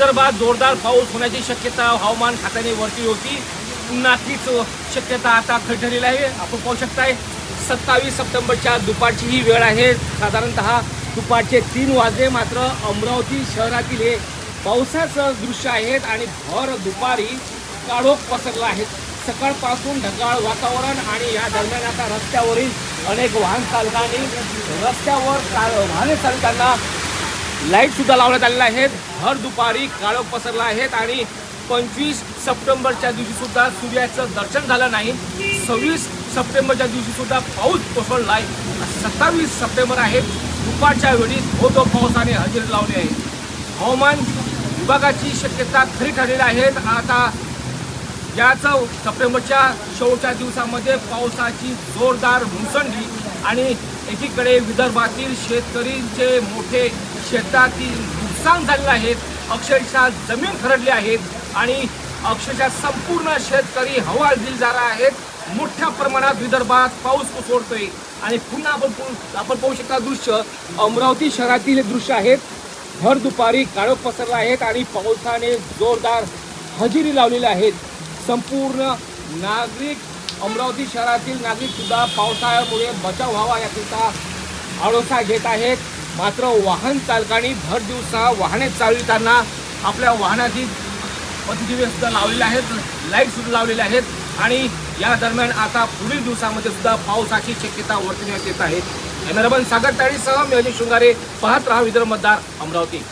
विदर्भात जोरदार पाऊस होण्याची शक्यता हवामान खात्याने वरती होती. पुन्हा तीच शक्यता आता ठरलेली आहे. आपण पाहू शकताय सत्तावीस सप्टेंबरच्या दुपारची ही वेळ आहे. साधारणतः दुपारचे तीन वाजले मात्र अमरावती शहरातील हे पावसाचं दृश्य आहेत आणि भर दुपारी काळोख पसरला आहे. सकाळपासून ढगाळ वातावरण आणि या दरम्यान आता रस्त्यावरील अनेक वाहन चालकांनी रस्त्यावर वाहने चालकांना लाइट सुद्धा लावण्यात आलेल्या आहेत. भर दुपारी काळोख पसरला आहेत आणि पंचवीस सप्टेंबरच्या दिवशी सुद्धा सूर्याचं दर्शन झालं नाही. सव्वीस सप्टेंबरच्या दिवशी सुद्धा पाऊस कोसळला आहे. सत्तावीस सप्टेंबर आहे. दुपारच्या वेळी धो पावसाने हजेरी लावली आहे. हवामान विभागाची शक्यता खरी ठरलेली आहेत. आता याच सप्टेंबरच्या शेवटच्या दिवसामध्ये पावसाची जोरदार मुसंडी आणि एकीकडे विदर्भातील शेतकरींचे मोठे शेतातील नुकसान झालेलं आहे. अक्षरशः जमीन खरडली आहेत आणि अक्षरशः संपूर्ण शेतकरी हवालदिल झाला आहेत मोठ्या प्रमाणात विदर्भात पाऊस कोसळतोय. आणि पुन्हा आपण आपण पाहू शकता दृश्य. अमरावती शहरातील हे दृश्य आहेत भर दुपारी काळोख पसरला आहेत आणि पावसाने जोरदार हजेरी लावलेल्या आहेत संपूर्ण नागरिक अमरावती शहरातील नागरिक सुद्धा पावसाळ्यामुळे बचाव व्हावा याकरिता आडोसा घेत आहेत. मात्र वाहन चालकांनी भर दिवसा वाहने चालविताना आपल्या वाहनाची पथदिवे सुद्धा लावलेले आहेत लाइट सुद्धा लावलेले आहेत आणि या दरम्यान आता पुढील दिवसामध्ये सुद्धा पावसाची शक्यता वर्तवण्यात येत आहे. कॅमेरामन सागर ताळीसह मी अनिल शृंगारे पाहत राहा विदर्भ मतदार अमरावती.